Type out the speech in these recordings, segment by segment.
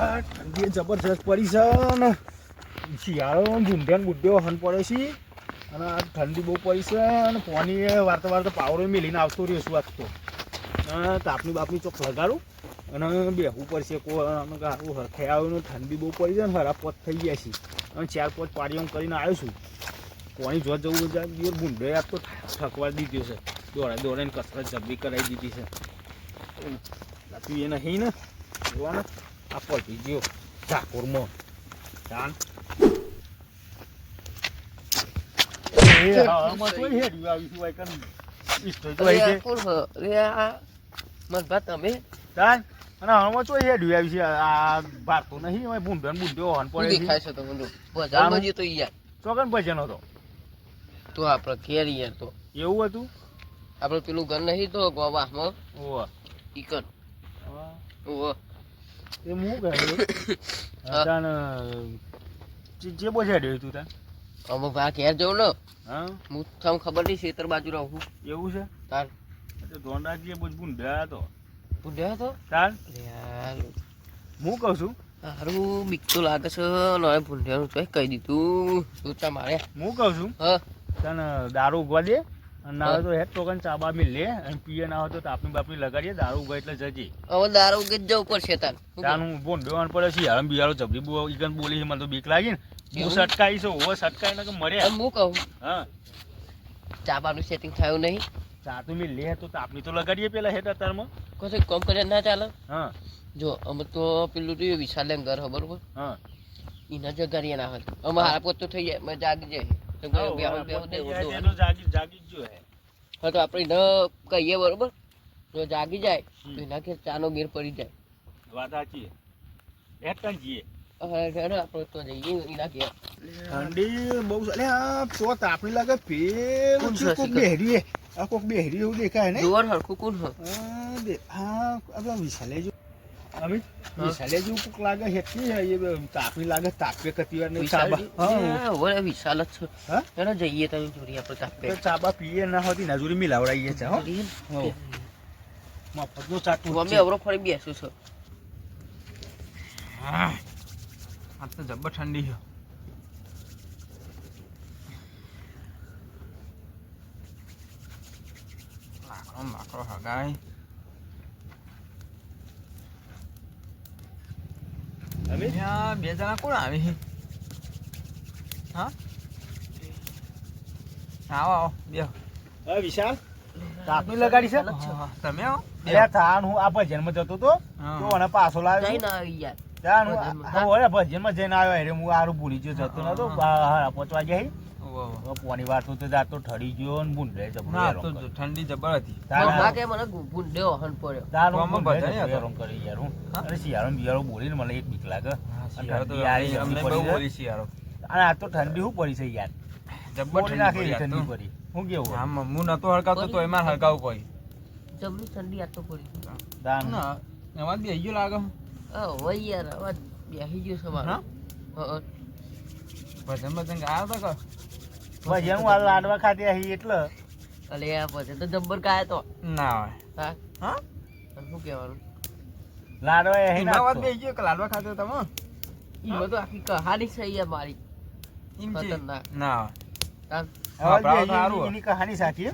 ઠંડી જબરજસ્ત પડી છે ને શિયાળો ભૂંડ્યા બુડ્ડો હન પડે છે. અને આ ઠંડી બહુ પડી છે અને પાણી એ વારતા પાવરો મેલીને આવતો રહ્યો છું આજ તો. તાપની બાપની ચોક લગાડું અને બેહવું પડશે કોઈ ગારું હરખે આવ્યું ઠંડી બહુ પડી છે ને હરા પોત થઈ ગયા છે. અને ચાર પાંચ પાડીઓ કરીને આવ્યો છું. પાણી જોવા જવું જાય ગુંડે આપ તો થકવા દીધો છે. દોડા દોડાઈને કસરત જબરી કરાવી દીધી છે. તું એ નહીં ને. જોવાને આ પલટી ગયો ઠાકોરમાં જાણ તો તમે અને હવામાં તોય હેડ્યું આવ્યું છે. આ ભાગતો નહીં, હવે ભૂંડો ને બુંડો હન પડે દેખાય છે તમને બજારમાં જઈએ યાર ચોકન ભજન હતો. તો આપણે ઘેર યાર તો એવું હતું આપણે પેલું ઘર નહીં તો ગોવામાં ઓવા. ઈકન હા. એ હું કહ્યું હા. તાન જે- બોલ તું. તાન હવે ભા ઘેર જવું ને હા? હું તમને ખબર નહીં ખેતર બાજુ રહું એવું છે? તાર. ધોંડાજી બોજ ભૂંડ્યા હતો. ભૂંડ્યા તો તાર? હું કહું છું. હારું બીક તો લાગે છે નોય ભૂંડ્યાનું તો કહી દીધું. તું મારે? હું કહું છું. હા. તને દારૂ ઉગવા દે? ના હોય તો હેડ ટોકન ચા બા મિલ લે. અને પીએ ના હોય તો તાપની બાપની લગાડીએ દારૂ ઉગે એટલે જજે. હવે દારૂ કે જવું પડશે તાર. ત્યાં હું બોન બેવાન પડે છે. યાર બિયારો જબરી બુ ઈગન બોલી છે મને તો બીક લાગી ને. હું? સટકાઈ છું ઓવો સટકાઈ ને કે મરે. હું કહું? હા. ચાબાનું સેટિંગ થયું નહીં. ચા તો મિલ લે તો તાપની તો લગાડીએ પેલા હેડ અત્યારમાં કોઈ કોમ કરે ના ચાલે? હા. જો અમે તો પેલું તો વિશાલ ઘર બરોબર હા. એના જગારીએ ના હોય. અમે હારા પોત તો થઈ જાય મજા જાગી જાય. હે તો આપણે ન કહીએ બરોબર? જો જાગી જાય તો એના કે ચાનો ગેર પડી જાય. વાત સાચી આપણે તો જઈએ એના ઠંડી બહુ અલે આ તો તાપની લાગે પેલું કોક બેહરી આ કોક બેહરી એવું દેખાય ને? જોર હરખું કોણ હ હા આપણા વિશાલે જો અમિત વિશાલે જેવું કોક લાગે હેઠી એ બે લાગે તાપે કતી વાર ને ચાબા. હા હા, હવે વિશાલ જ છે. હા? જઈએ તમે જોડી આપણે તાપે. ચાબા પીએ ના હોતી નજુરી મિલાવડાઈએ છે હો. જઈએ હો. ને. મફતનું અવરો ફરી બેસું છું. હા. આ તો જબ્બર ઠંડી છે. લાકડો લાકડો હગાય. બે જણા કોણ આવે? હા? આવો આવો બે હવે વિશાલ? તાપની લગાડી છે? તમે આવો? બે હું આ ભજનમાં જતો તો તો મને પાછો લાવ્યો. જઈને આવી યાર. તાન હું ભજનમાં. જઈને આવ્યો અરે હું આરું ભૂલી ગયો જતો નતો. હા પહોંચવા ગયા ઓહો. પોની વાર તો જાતો ઠરી ગયો ને ભૂંડે ના તો ઠંડી જબર હતી. મમ્મા કે મને ભૂંડે હન પડ્યો. તાન મમ બધાય કરી યાર હું. અરે શિયાળો બિયાળો બોલીને મને એક બીક લાગે. તો અમને બહુ બોલી શિયાળો. અને આ તો ઠંડી હું પડી છે યાર? જબર ઠંડી નાખી પડી ઠંડી પડી. હું કેવું હા આમ હું નતો હળકાતો તો એમાં હળકાવ કોઈ. જબરી ઠંડી આતો પડી દાન. ના એમાં બે ગયો લાગે ઓ વઈ યાર અવાજ બેસી ગયો સવાર હા? હા ભજન ભજન ગાયો તો કે? ભજન હું આ લાડવા ખાતે આવી એટલે. અલે આ પછી તો જબ્બર કાય તો. ના હોય. હા? હા? શું કહેવાનું? લાડવા એ ના વાત. બે ગયો કે લાડવા ખાતો તમે ઈ તો આખી કહાની છે યાર મારી. એમ છે? ના હોય. હા? હા, સારું એની- કહાની સાચી?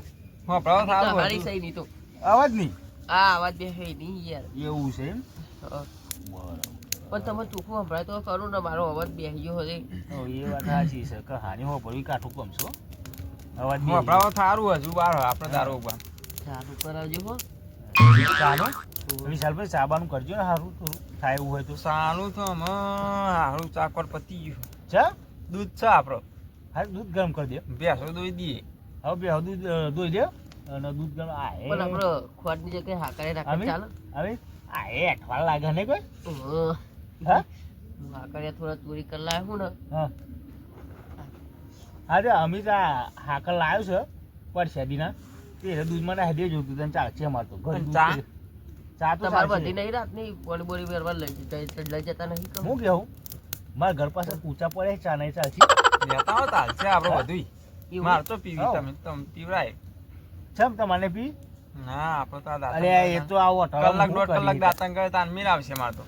હા પ્રાવ સારું કહાની સહી નહીં તો. અવાજ નહીં? આ અવાજ બે હે નહીં યાર. એવું છે એમ? બરાબર. પણ તમે ચોખ્ખું સંભળાય તો કરું ને મારો અવાજ બેસી ગયો હશે તો એ વાત સાચી છે. કહાની હો ભરી કાઠું કમશો અવાજ પ્રવાસ સારું હજુ બાર આપણે તારો ઉપર ચાલુ કરાવજો હો. ચાલો. વિશાલભાઈ ચાબાનું કરજો ને સારું થોડું થાય એવું હોય તો. સારું તો અમે સારું ચાકર પતી ગયું. છે દૂધ છે આપણો હા દૂધ ગરમ કરી દે. બેસો દોઈ દઈએ. હવે બે દૂધ દોઈ દે. અને દૂધ ગરમ આ પણ આપણો ખોટની જગ્યાએ હાકારે રાખે ચાલો. હવે આ એ અઠવાડ લાગે ને કોઈ. હા? હું થોડા ચોરી કરી લાવ્યો ને. હા. અમિત આ હાકર લાવ્યો છે પર શેદીના તે દૂધમાં ના હદે જોતું તને ચાલશે અમારે તો. ઘરે દૂધ ચા? ચા તો તમારે બધી નહીં રાત નહીં બોડી બોડી વેરવા લઈ લઈ જતા નહીં હું કેવું? મારા ઘર પાસે પૂછા પડે ચા નહીં ચાલશે લેતા હો ચાલશે આપણે હા? બધું? માર તો પીવી તમે તમે પીવરાય. ચમ તમારે પી? ના આપણે તો અરે એ તો આવો કલાક દોઢ કલાક દાંતણ કરે તાન મીર આવશે માર તો.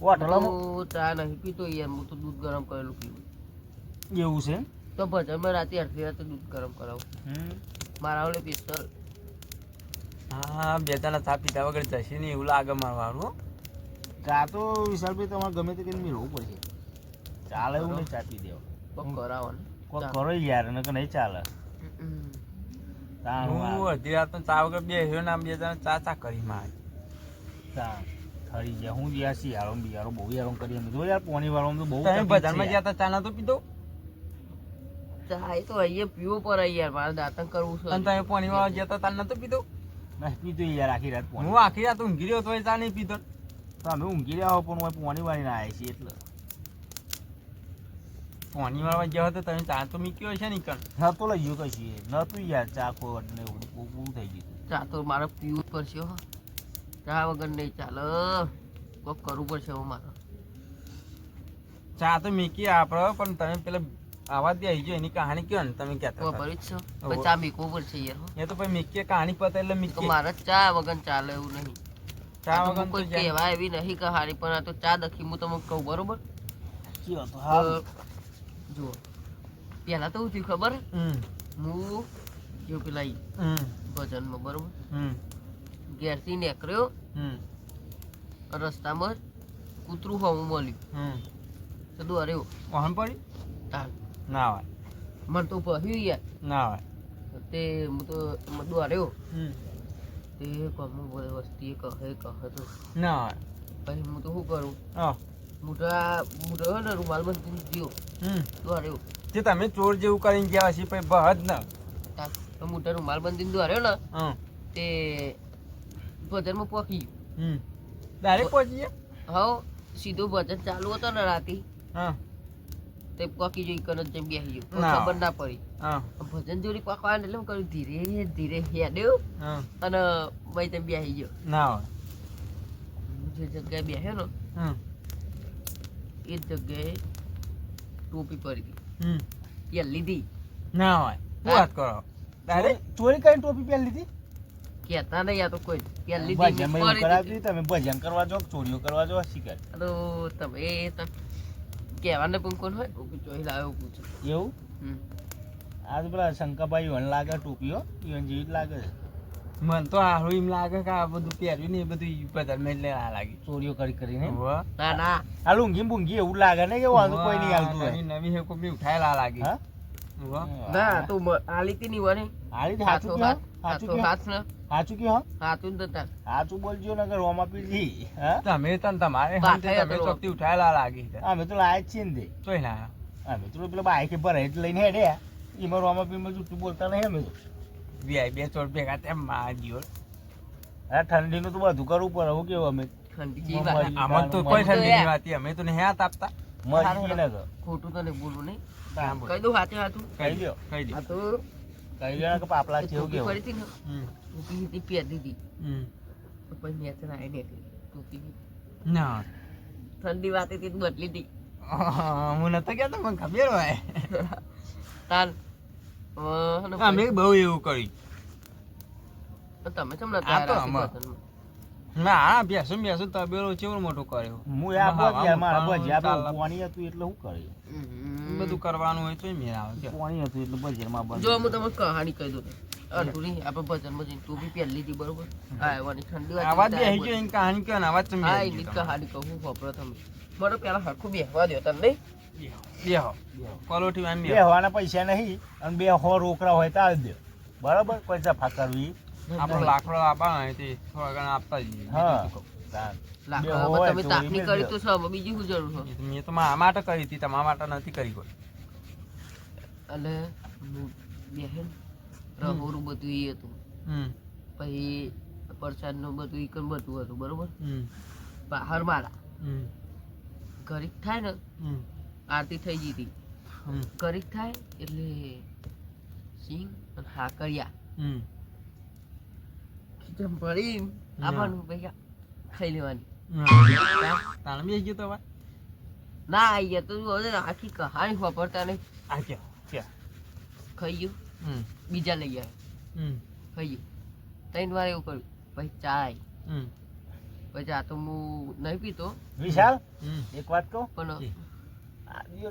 હોટલોમાં ચા નહીં પીતો યાર હું તો દૂધ ગરમ કરેલું પીવું. એવું છે? તો ભજનમાં રાતે અડધી રાતે દૂધ ગરમ કરાવું. મારા ઓલે પિસ્તોલ. હા બે જણા ચા પીધા વગર જશે નહીં એવું લાગે મારવાનું ચા તો વિશાલભાઈ તમારે ગમે તે કરીને મેળવવું પડશે. ચાલે એવું નહીં ચા પી દેવા. કોક કરાવો ને કરો યાર નકર નહીં ચાલે. હું અડધી રાત ચા વગર બે હેરો આમ બે જણા ચા ચા કરી મારે. ખરી ગયા. હું ગયા શિયાળો ને બિયાળો બહુ યારો કરી અમે જો યાર પોણી વાળો તો બહુ બજારમાં છે ગયા હતા ચા નતો પીધો? ચા એ તો અહીંયા પીવો પર યાર મારે દાંતણ કરવું છે. અને તમે પોણી વાળો ગયા હતા તાર નતો પીધો? નહીં પીધું યાર આખી રાત પોણી. હું આખી રાત ઊંઘી રહ્યો તોય ચા નહીં પીધો. તો અમે ઊંઘી રહ્યા પણ હું પોણી વાળીને આવ્યા છીએ એટલે. પોણી વાળવા ગયા તો તમે ચા તો મીક્યો છે ને કણ? નતો લઈ ગયો કશી. નતું યાર ચા કોઈ ને એવું થઈ ગયું ચા તો મારે પીવું પડશે હો. ચા વગર નહીં ચાલે. કોક કરવું પડશે હવે મારે. ચા તો મીકી આપડે પણ તમે પેલા આવા દે આવી એની કહાની કયો ને તમે કહેતા હતા. ખબર જ છે. ચા મીકવું પડશે યાર એ તો ભાઈ મીકીએ કહાની પતે એટલે મીકી મારે ચા વગર ચાલે એવું નહીં. ચા વગર તો કોઈ કહેવાય એવી નહીં કહાની પણ આ તો ચા દખી હું તમને કહું બરોબર? કયો તો તો હા જુઓ. પહેલા તો શું થયું ખબર? હું જો પેલા ભજનમાં બરોબર? હમ. ઘેરથી નીકળ્યો. હમ. રસ્તામાં કૂતરું હોવું મળ્યું. તો દોડ્યો વાહન પડી? તાર ના હોય. મને તો પહ્યું યાર. ના હોય. તે હું તો હમ. તે કમું બધે વસ્તી કહે કહે તો. ના હોય. પછી હું તો શું કરું? હા. મોટા મોટો ને રૂમાલ બંધ ગયો. હમ. દોડ્યો તે તમે ચોર જેવું કરીને ગયા હશે પછી બહદ ને. મોટા રૂમાલ બંધીને દોડ્યો ને. તે ભજનમાં પહોંચી ગયું. ડાયરેક્ટ પહોંચી ગયા? ગયો સીધું ભજન ચાલુ હતો ને રાતે. હા. તે પોકી જોઈ કન જેમ બે ગયો. ખબર ના પડી. હા. ભજન જોડી પાકવા એટલે હું કર્યું ધીરે ધીરે હેડ્યો અને ભાઈ તેમ બેસી ગયો. ના જે જગ્યાએ બેસ્યો ને એ જગ્યાએ ટોપી પડી ગઈ. હમ. ત્યાં લીધી. ના હોય. વાત કરો? ડાયરેક્ટ ચોરી કરીને ટોપી પહેરી લીધી? કહેતા નહીં આ તો કોઈ પહેલી ને કરાવતી દીધી. તમે ભજન કરવા જો કે ચોરીઓ કરવા જાઓ શીખર તો તમે એ તમે કહેવાને પણ કોણ હોય? ટોપી ચોરી લાવ્યો પૂછો એવું. આ તો પેલા શંકરભાઈ ઈવન લાગે ટોપીઓ. ઈવન જેવી લાગે છે. મન તો હારું એમ લાગે કે આ બધું પહેર્યું ને એ બધું મેં લે આ લાગે. ચોરીઓ કરી કરીને. ના? ના આ લુંગી બુંગી એવું લાગે ને કે વાંધો કોઈ નહીં આવતું હોય? નવી હેકો બી ઉઠાયેલા લાગે. હા? ના તું મ- આ લીધી નહીં વળે. હાલી તો હાથો હાથ હાથ ને. સાચું કે હા. જ નતા સાચું બોલજો ને કે રોમા પીજી હા? તમે તન તમારે બા, તમે તો. ચોકથી ઉઠાયેલા લાગે અમે તો લાય જ છીએ ને તો. તોય ના. અમે તો પેલા બાઈક પર હેડ લઈને હેડ્યા. એમાં રોમા પીમાં જૂઠું બોલતા નહીં અમે તો. વીઆઈ બે ચોર ભેગા તેમ માં જીઓ. આ ઠંડીનું તો બધું કરવું પડે હું કેવું અમે? આમાં તો કોઈ મરી- ઠંડી નહીં વાતી અમે તો નહીં હાથ આપતા. મરી ગઈ ખોટું તો બોલું નહીં. કહી દઉં હાથે હાથું. કહી દો કહી દે. કહી દો કે પાપલા છે એવું કેવું? પડી હતી ટોપી હતી પહેરી હતી તો પછી મેં તો નાઈ ટોપી ના. ઠંડી વાત હતી તો બદલી હતી હું નતો કહેતો મને ખબર હોય. તાર અમે બહુ એવું કર્યું. તમે કેમ નતા ના બેસું બેસું તબેલો ચેવડો મોટો કર્યો? હું આ હા, મારા હા, ભજીયા પાણી હતું એટલે હું કર્યું. બધું કરવાનું હોય તો મેં આવે પાણી હતું એટલે ભજીયામાં બંધ જો હું તમને કહાણી કહી દઉં. અધૂરી આપણે ભજનમાં જઈને ટોપી પહેરી લીધી બરોબર? હા ઠંડી આવાજ હતી, બેસી એની કહાની કયો ને? આવાજ તમે હા એની ગયો કહું વાપરો તમે બરોબર પેલા હરખું બેસવા દો તમને નહીં? બેહો. બે બેહો. પૈસા નહીં અને બે હો રોકડા હોય તો આવી દે બરાબર? કોઈ જફા કરવી આપણો લાકડો આપવાનો અહીંથી થોડા ઘણા આપતા જઈએ. લાકડા તમે કરી તો બીજી શું જરૂર છે મેં તો મારા માટે કરી હતી તમારા માટે નથી કરી કોઈ. બેહેન રહોરું બધું એ હતું. પછી પછી પ્રસાદનું બધું ઈ બધું હતું બરોબર? હમ. બહાર મારા. હમ. ઘડીક થાય ને હમ. આરતી થઈ ગઈ હતી. હમ. થાય એટલે સિંગ અને હાકરિયા હમ ખીચમ ભરી આવવાનું ભૈયા ખાઈ લેવાની. તાણે બેસી ગયો તો ના અહીંયા તો હવે આખી કહાની વાપરતા નહીં આ કે કે ખાઈ ગયું બીજા લઈ હમ ખાઈ ગયું ત્રણ વાર એવું કર્યું પછી ચાય હમ પછી આ તો હું નહીં પીતો વિશાલ. એક વાત કહું પણ જી.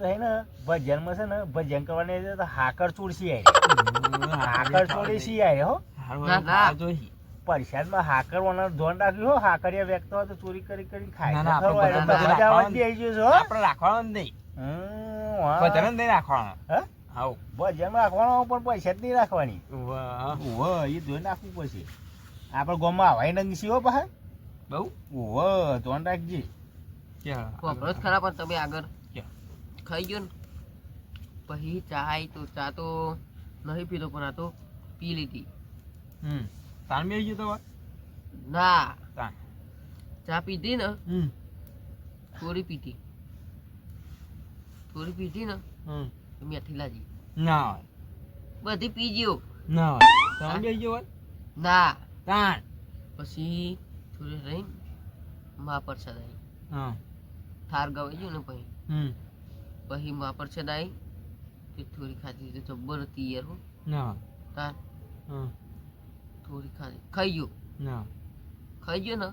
રહે ને ભજનમાં છે ને ભજન કરવાની હાકર ચોરસી આય હાકર ચોરીસી આય હો હારું ના, ના. પરસાદમાં હાકર વાળા ધોન રાખ્યું હો હાકરિયા વ્યક્ત હોય તો ચોરી કરી કરી ખાય. ના, આપણે છો, આપણે રાખવાનો નહીં. હમ, જ નહીં રાખવાનો. હે? હાઉ. ભજનમાં રાખવાનો પણ પૈસા જ નહીં રાખવાની. વાહ. એ ધોઈ નાખવું પડશે. આપણે ગામમાં હવાઈ નંગ હો પાછા બહુ? ઓહો ધોન રાખજે. ક્યાં? વાપરો જ ખરા પણ તમે આગળ. ખાઈ ગયો ને? પછી ચા તો ચા તો નહીં પીતો પણ આ તો પી લીધી. હમ. તાણ બેસી ગયો તો? ના તાણ. ચા પીધી ને. થોડી પીધી થોડી પીધી ને મેથી લાગી ના હોય. બધી પીજ્યો ના હોય. તાણ બેસી ગયો હોય ના તાણ. પછી થોડી રહી મા પ્રસાદ આવી હા. થાર ગવાઈ ગયો ને પછી હમ. પછી મા પ્રસાદ આવી થોડી ખાધી તો જબ્બર હતી યાર હો ના. તાર હમ. થોડી ખાલી ખાઈ ગયો ના. ખાઈ ગયો ને.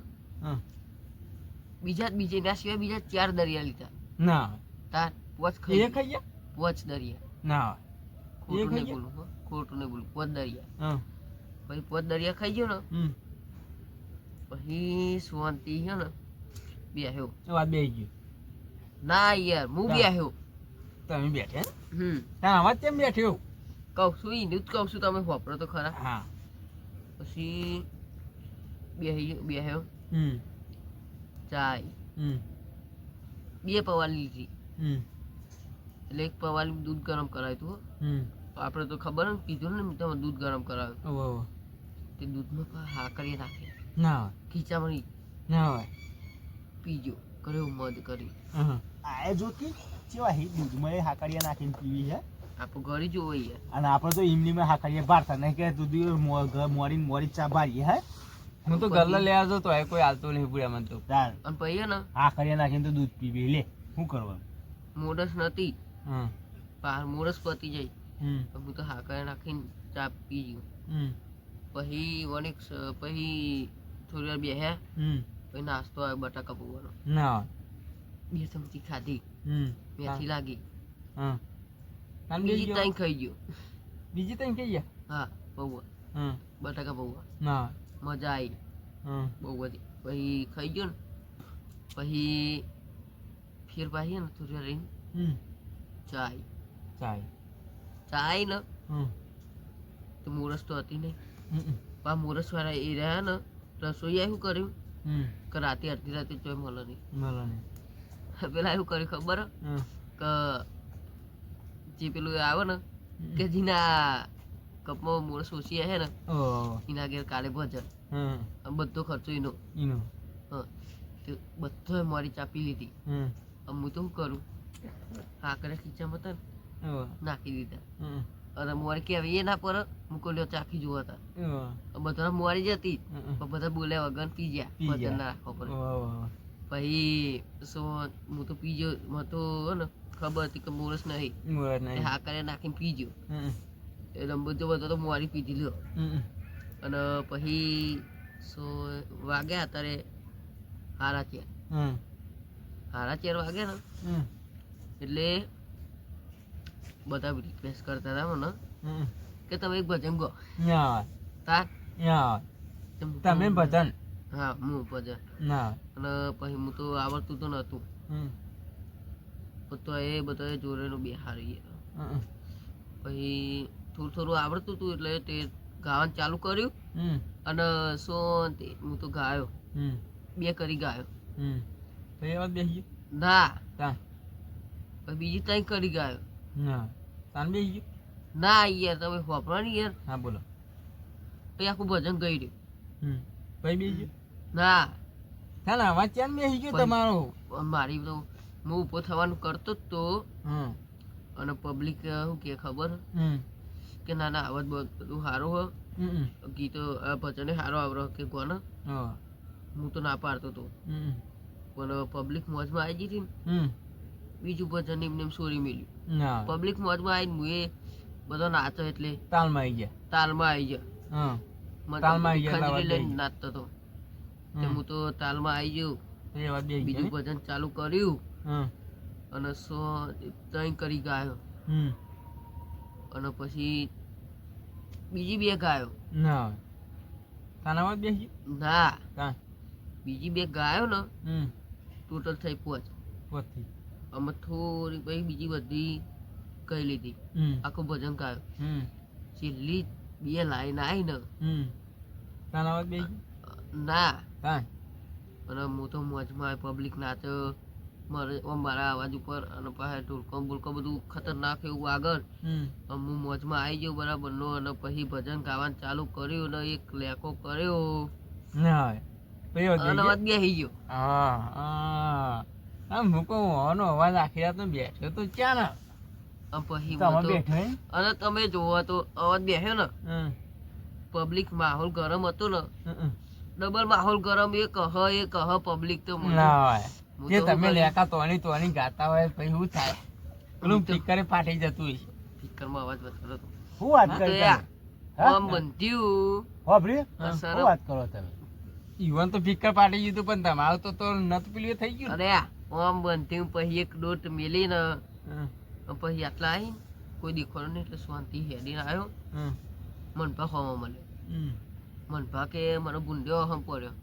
બીજા બીજે ના સિવાય બીજા ચાર દરિયા લીધા. ના. તાર પોચ ખાઈ ખાઈ ગયા? પોચ દરિયા. ના. ખોટું નહીં બોલું ખોટું નહીં બોલું. પોચ દરિયા. પછી પોચ દરિયા ખાઈ ગયો ને. પછી શાંતિ છે ને? બે આવ્યો વાત બે ગયો. ના યાર હું તાર. આવ્યો તમે બેઠા હમ. તાણ અવાજ કેમ બેઠ્યો? કહું છું ઈ જ કહું છું તમે વાપરો તો ખરા. હા. પછી બે બેહ્યો. હમ. ચાય. હમ. બે પવાલી લીધી. હમ. એટલે એક પવાલી દૂધ ગરમ કરાવ્યું હતું હો. હમ. આપણે તો ખબર ને કીધું ને તમે દૂધ ગરમ કરાવ્યું. તે દૂધમાં પા હા કરી નાખે ના ખીચામણી. ના હોય. પીજો. કર્યો મધ કરી. હમ. આ જોતી કેવા હી દૂધમાં હાકડીયા નાખીને પીવી છે આપણું ઘરે જ હોય અને આપણે તો ઇમલીમાં હાકડીએ બારતા નહીં કે દૂધી મોરી મોરી ચા બારીએ હે? હું તો ગલ્લો લેવા આવતો તો કોઈ હાલતો નહીં પૂરા મને તો. અને પછી ને? હાકડીએ નાખીને તો દૂધ પીવી લે શું કરવાનું? મોડસ નથી. હમ. પાર મોડસ પતી જાય. હું તો હાકડીએ નાખીને ચા પી ગયો હમ. પછી વણિક પછી થોડી વાર બેહ્યા હમ. પછી નાસ્તો આવ્યો બટાકા પૌવાનો. ના. બે ચમચી ખાધી. હમ. મેથી લાગી. હમ તાન બીજી ત્રણ ખાઈ ગયો બીજી તઈ ખાઈ ગયા હા પૌવા હમ બટાકા પૌવા ના મજા આવી હમ બહુ બધી પછી ખાઈ ગયો ને પછી ફેર પાછી ને થોડી રહીને હમ ચાય ચાય ચાય ને હમ તો મોરસ તો હતી નહીં પા મોરસ વાળા એ રહ્યા ને રસોઈ શું કર્યું કે રાતે અડધી રાતે ચોય મળે નહીં મળે નહીં પેલા એવું કર્યું ખબર હે? કે જે પેલું આવે ને કે જીના કપમાં મૂળ ઓછી હે ને એના ઘેર કાલે ભજન. બધો ખર્ચો એનો. બધો મારી ચાપી લીધી. હું તો શું કરું? આકરે ખીચામાં હતા ને નાખી દીધા. અને મોરી કે એ ના પર મુકોલ્યો ચાખી જોવા હતા. બધા મોરી જતી. પણ બધા બોલ્યા વગર પી ગયા. ભજન. ના રાખવા પડે. પછી શું હું તો પીજો મતો તો ને ખબર હતી કે મોરસ નહીં. મોર તે નહીં. હા કરે નાખીને પીજો. એ લંબો બધો બધો તો મોરી પીધી લ્યો. અને પછી સો વાગ્યા ત્યારે હારા ચેર હારા ચેર વાગ્યા ને. એટલે બધા રિક્વેસ્ટ કરતા હતા મને કે તમે એક ભજન ગો. તાર? તમે ભજન? હા હું ભજન. અને પછી હું તો આવડતું તો પણ તો એ બધા જોડેનું બિહારી પછી થોડું થોડું આવડતું હતું એટલે તે ગાવાનું ચાલુ કર્યું અને સો હું તો ગાયો. હમ. બે કરી ગાયો. બેસી ના. પછી બીજી ત્રણ કરી ગાયો. ના. તાન બેસી ગયો? ના યાર તમે વાપરવાની યાર. હા બોલો. પછી આખું ભજન ગઈ રહ્યું હમ. પછી બેસી ગયો? ના. ચાલ અવાજ ચાલ બેસી ગયો તમારો? મારી તો હું ઊભો થવાનું કરતો જ તો. અને પબ્લિક શું કે ખબર? કે ના ના અવાજ બધું સારું હો. ગીતો ભજને સારો આવરો કે કોને? હું. તો ના પાડતો તો. પણ પબ્લિક મોજમાં આવી ગઈ હતી બીજું ભજન એમને એમ સોરી મળ્યું. પબ્લિક મોજમાં આવીને હું એ બધો નાચો એટલે તાલમાં આવી ગયા. તાલમાં આવી ગયા. તાલમાં આવી ગયા લઈને નાચતો હતો હું તો તાલમાં આવી ગયો. બીજું ભજન ચાલુ કર્યું. અને સો ત્રણ કરી ગાયો. અને પછી બીજી બે ગાયો. ના તાનામાં તાના બેસી? ના. બીજી બે ગાયો ને ટોટલ થઈ પોચ. પોચથી. અમે થોડી પછી બીજી બધી કહી લીધી. આખું ભજન ગાયો. છેલ્લી બે લાઈન આવી ને. તાનામાં તાના બેસી? ના. અને હું તો મોજમાં પબ્લિક નાચે મારે મારા અવાજ ઉપર અને પછી ઢોલકો બોલકો બધું ખતરનાક એવું આગળ. હું મોજમાં આવી ગયો બરાબરનો અને પછી ભજન ગાવાનું ચાલુ કર્યું ને એક લેકો કર્યો. ના અવાજ બેસી ગયો. હા હા. આમ હું કહું અવાજ આખી રાત બેઠ્યો તો ક્યાં ના? પછી? અને તમે જોવો તો અવાજ બેસ્યો ને. પબ્લિક માહોલ ગરમ હતો ને. ડબલ માહોલ ગરમ એ કહ એ કહ પબ્લિક તો ના જે તો તમે લેકા તોની તોની ગાતા હોય પછી શું થાય? પેલું હું ફાટી જતું હોય. સ્પીકરમાં અવાજ વધારો કરો શું વાત કરી? આમ બંધ્યું. વાપર્યું? શું વાત કરો તમે? ઈવન તો સ્પીકર ફાટી ગયું પણ તમારે તો તો નત પેલું થઈ ગયું અરે આમ બંધ્યું પછી એક દોટ મેલી ને પછી આટલા આવી કોઈ દેખાડો નહીં એટલે શાંતિ હેડીને આવ્યો. મનભા ખાવા મળ્યો મનભા કે મને બુંડ્યો હમ પડ્યો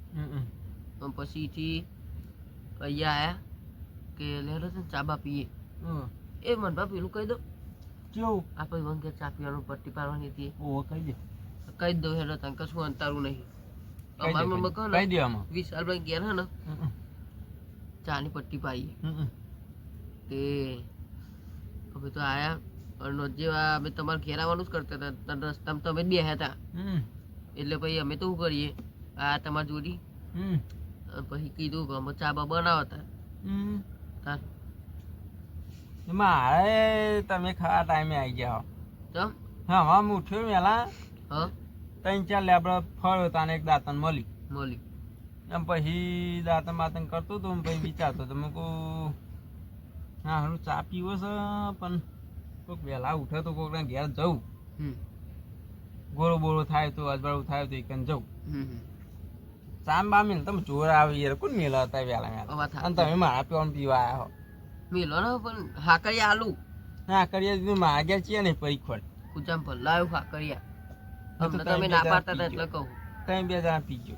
પછી હમ. અહીંયા આયા કે લેલો છે ને ચા બા પીએ. એ મનભા પેલું કહી દો. કેવું? આપણે વન કે ચા પીવાનું પટ્ટી પાડવાની હતી. ઓહો કહી દે. કહી દો હેડો તને કશું અંતારું નહીં. અમારા મમ્મી કહો કહી ને દે આમાં. વિશાલભાઈ ઘેર હે ને હમ, હમ, ચાની પટ્ટી પાડીએ. તે અમે તો આયા અને જેવા અમે તમારે ઘેર આવવાનું જ કરતા હતા. રસ્તામાં તમે જ બેહ્યા હતા. એટલે પછી અમે તો શું કરીએ? આ તમારી જોડી. પછી કીધું કે અમે ચા બા બનાવતા. તાર. મારે તમે ખાવા ટાઈમે આવી ગયા તો હા હા હું ઉઠ્યો હા. ત્રણ ચાર લેબડા ફળ હતા એક દાંતન મળી મળી એમ પછી દાંતન બાતન કરતો હતો ને પછી વિચારતો હતો. મેં કહું હા હું ચા પીવો છે પણ કોઈક વહેલા ઉઠે તો કોઈકના ઘેર જવું હમ. ગોળો બોળો થાય તો અજવાળું થાય તો એક જવું હમ. મિલ તમે ચોર આવી યાર કોણ મેલા હતા અને તમે મારા પીવાનું પીવા આવ્યા હો. મેલો ને પણ હાકરિયા આલુ. ના કરીએ દીધું મારા છીએ ને પરી ખોટ કુચામ ભલાયું હાકરિયા અમને તમે તમે ના પાડતા હતા એટલે કહું. તમે બે જણા પીજો.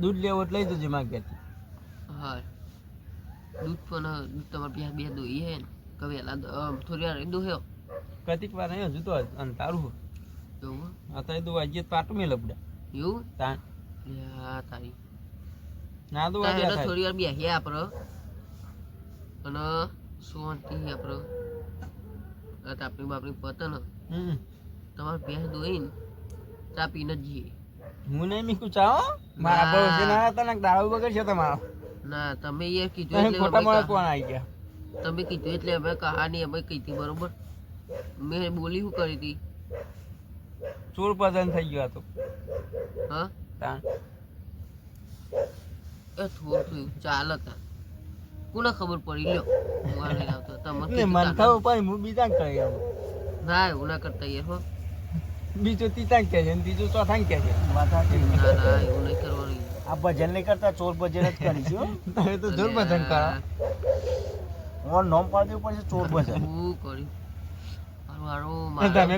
દૂધ લેવો એટલે લઈ જજો માગ્યાથી હા. દૂધ પણ દૂધ તમારે બે બે દોઈ હે ને. થોડી વાર દોહ્યો કતિક વાર નહીં હજુ તો અંતારું હો. અત્યારે તો વાજીએ પાટું મેં એવું? તાન. યા તારી. ના તો વાગ્યા થોડી વાર બેસીએ આપણે અને શાંતિ આપણે આ તાપણી બાપણી પતન. તમારે ભેંસ દોઈને ચા પીને જઈએ. હું નહીં મીકું ચાઓ મારા પર ના હતા ને દારૂ છે તમારો. ના તમે એ કીધું એટલે ખોટા મળે કોણ આવી ગયા. તમે કીધું એટલે અમે કહાની અમે કીધી બરોબર? મેં બોલી શું કરી હતી? ચોર પસંદ થઈ ગયો હતો હા? એ થોડું થયું ચાલ હતા કોને ખબર પડી? લ્યો હું આ લઈને આવતો. તમને મન. થયું પણ હું બીજા કહી આવું ના એવું ના કરતા યાર હો. બીજું તીતા કે છે બીજો ચોથા કે છે. વાત ના ના એવું નહીં કરવાનું. આ ભજન નહીં કરતા ચોર ભજન જ કરીશું તમે તો ચોર ભજન કરો. હું નોમ પાડ્યું દેવું પડશે ચોર ભજન. હું કર્યું? મારું ને મારું તમે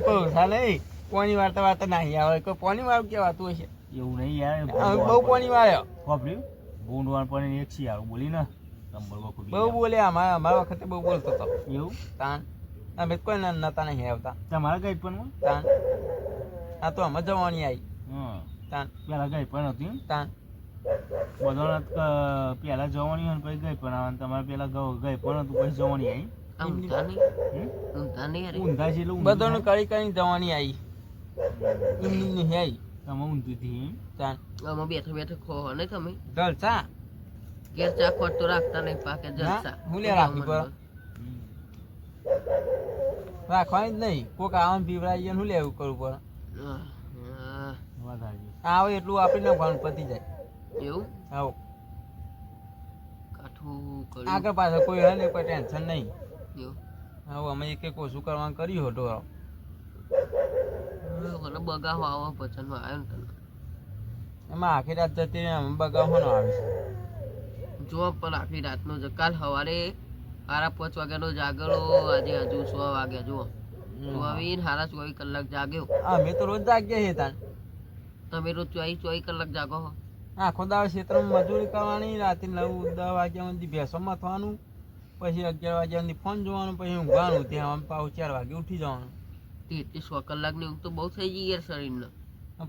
વાર તો વાર્તા વાર્તા નહીં આવે. કોઈ પોની વાળું હોય હશે? એવું નહીં યાર. બહુ પોની વાળ્યો વાપર્યું ભૂંડવાણ પણ એક શિયાળું બોલી ને. બહુ બોલે અમારા અમારા વખતે બહુ બોલતો હતો. એવું? તાન. અમે કોઈ ના- નતા નહીં આવતા. તમારા ગઈ પણ તાન. આ તો અમે જવાની આવી હા. તાન. પેલા ગઈ પણ હતી? તાન. બધાને પેલા જવાની હોય ને પછી ગઈ પણ આવે તમારે પેલા ગઈ પણ હતું પછી જવાની આવી ઊંધા યાર છે. કરી કરીને જવાની આવી એમની આવી તમે ઊંધું થી? તાન આમાં બેઠા બેઠા ખો નહીં તમે. જલસા? ઘેર ચા ખોટ તો રાખતા નહીં પાકે જલસા. હું લે રાખી પર. રાખવાની જ નહીં. કોક આવવાનું પીવડાવી જાય શું લેવું કરવું સાચી. આવે એટલું આપી નાખવાનું પતી જાય. એવું? આવો. આગળ પાછળ કોઈ હે ને કોઈ ટેન્શન નહીં. હવે અમે એક એક ઓછું કરવાનું કર્યું હતો મને આવો ભજનમાં આવ્યો ને એમાં આખી રાત જતી રહે બગાવવાનો આવે. છે જો પણ આખી રાતનો જ કાલ સવારે સાડા પાંચ વાગ્યાનો જાગેલો આજે હજુ સો વાગ્યા જુઓ. ચોવીસ સાડા ચોવીસ કલાક જાગ્યો. અમે તો રોજ જાગીએ છીએ તાન તમે રોજ ચોવીસ ચોવીસ કલાક જાગો છો આખો દાવ ક્ષેત્રમાં મજૂરી કરવાની રાતે નવ દસ વાગ્યા સુધી ભેંસો મથવાનું પછી અગિયાર વાગ્યા સુધી ફોન જોવાનું પછી ઊંઘવાનું ત્યાં પાછું ચાર વાગે ઉઠી જવાનું. તેત્રીસ સો કલાકની ઊંઘ તો બહુ થઈ ગઈ યાર શરીરને.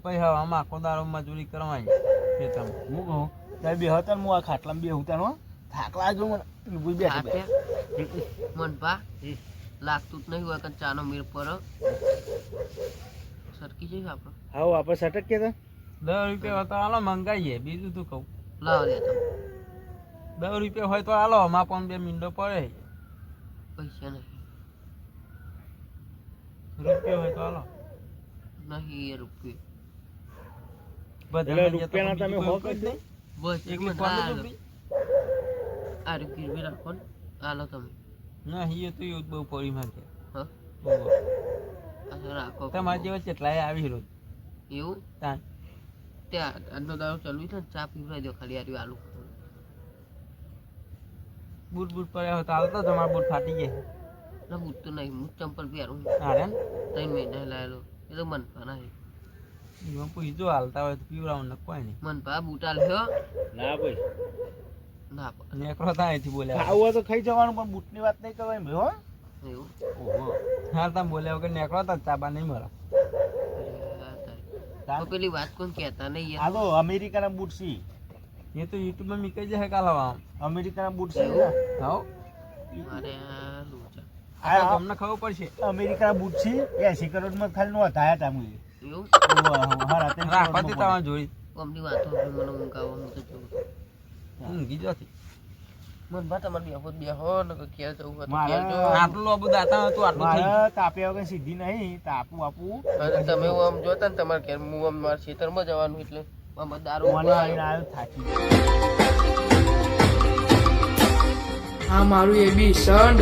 પછી હવે આમાં આખો દાડો મજૂરી કરવાની ખેતરમાં. હું કહું ત્યારે બે હતા હું આ ખાટલામાં બે ઉતારો થાક લાગ્યો મને ઊભી બેઠી. મનપા લાગતું જ નહીં હોય કે ચાનો મીર પર સરકી જઈશ આપણે. હા આપણે સટક કે દસ રૂપિયા હોય તો હાલો જાય બીજું તું કહું? લાવો દે તો દસ રૂપિયા હોય તો હાલો અમા પણ બે મીંડો પડે. પૈસા નહીં. રૂપિયા હોય તો હાલો. નહીં એ રૂપિયો. બધા એટલે મંગ્યા તો રૂપિયાના તમે હો કોઈ કરી બસ એક મને આ તો હાલો. બી- આ રૂપિયો બી રાખો ને. હાલો તમે. ના એ તો એવું બહુ પડી માંગે હા? બહુ. આ તો રાખો તમારા જેવા કેટલાય આવી રોજ. એવું? તાન. ત્યાં આજનો ચલવી છે ને ચા પીવડાવી દો ખાલી આર્યું આલુ. બૂટ બૂટ પડ્યા હોય તો હાલતો તમારા બૂટ ફાટી ગયા ના બૂટ તો નહીં હું ચંપલ પહેરું અરે ત્રણ મહિના લાયેલો એ તો મનપા નહીં એમાં પૂછી જો હાલતા હોય તો પીવડાવું ન કોઈ નહીં. મનપા બૂટ આલ્યો ના ભાઈ. ના નેકરો અહીંથી બોલ્યા આવું તો ખાઈ જવાનું પણ બૂટની વાત નહીં કરવાની ભાઈ હો. એવું? હા તમે બોલ્યા વગર નેકરો તો ચાબા નહીં મળે. પેલી વાત કોણ કહેતા નહીં તો અમેરિકાના બૂટ છે એ તો યુટ્યુબમાં મીકાઈ જાય કાલ આમ અમેરિકાના બૂટ છે ને. હાઉ મારે તમને ખબર પડશે. અમેરિકા બૂટ છે એસી કરોડમાં ખાલી નો હતા હતા મુએ એવું? હા રાખવાથી તમારે જોડી અમની વાતો મને ઊંઘ હું તો જોઉં. ઊંઘી જતી મન બા તમારે બેહો બેહો ને કે જવું આટલું બધું દાતા હતું આટલું થઈ તાપ્યા વગર સીધી નહીં તાપું આપું અને તમે હું આમ જોતા ને તમારે ઘેર હું આમ મારા ખેતરમાં જવાનું એટલે આમાં દારૂ મને આવ્યો થાકી. આ મારું એબી સંડ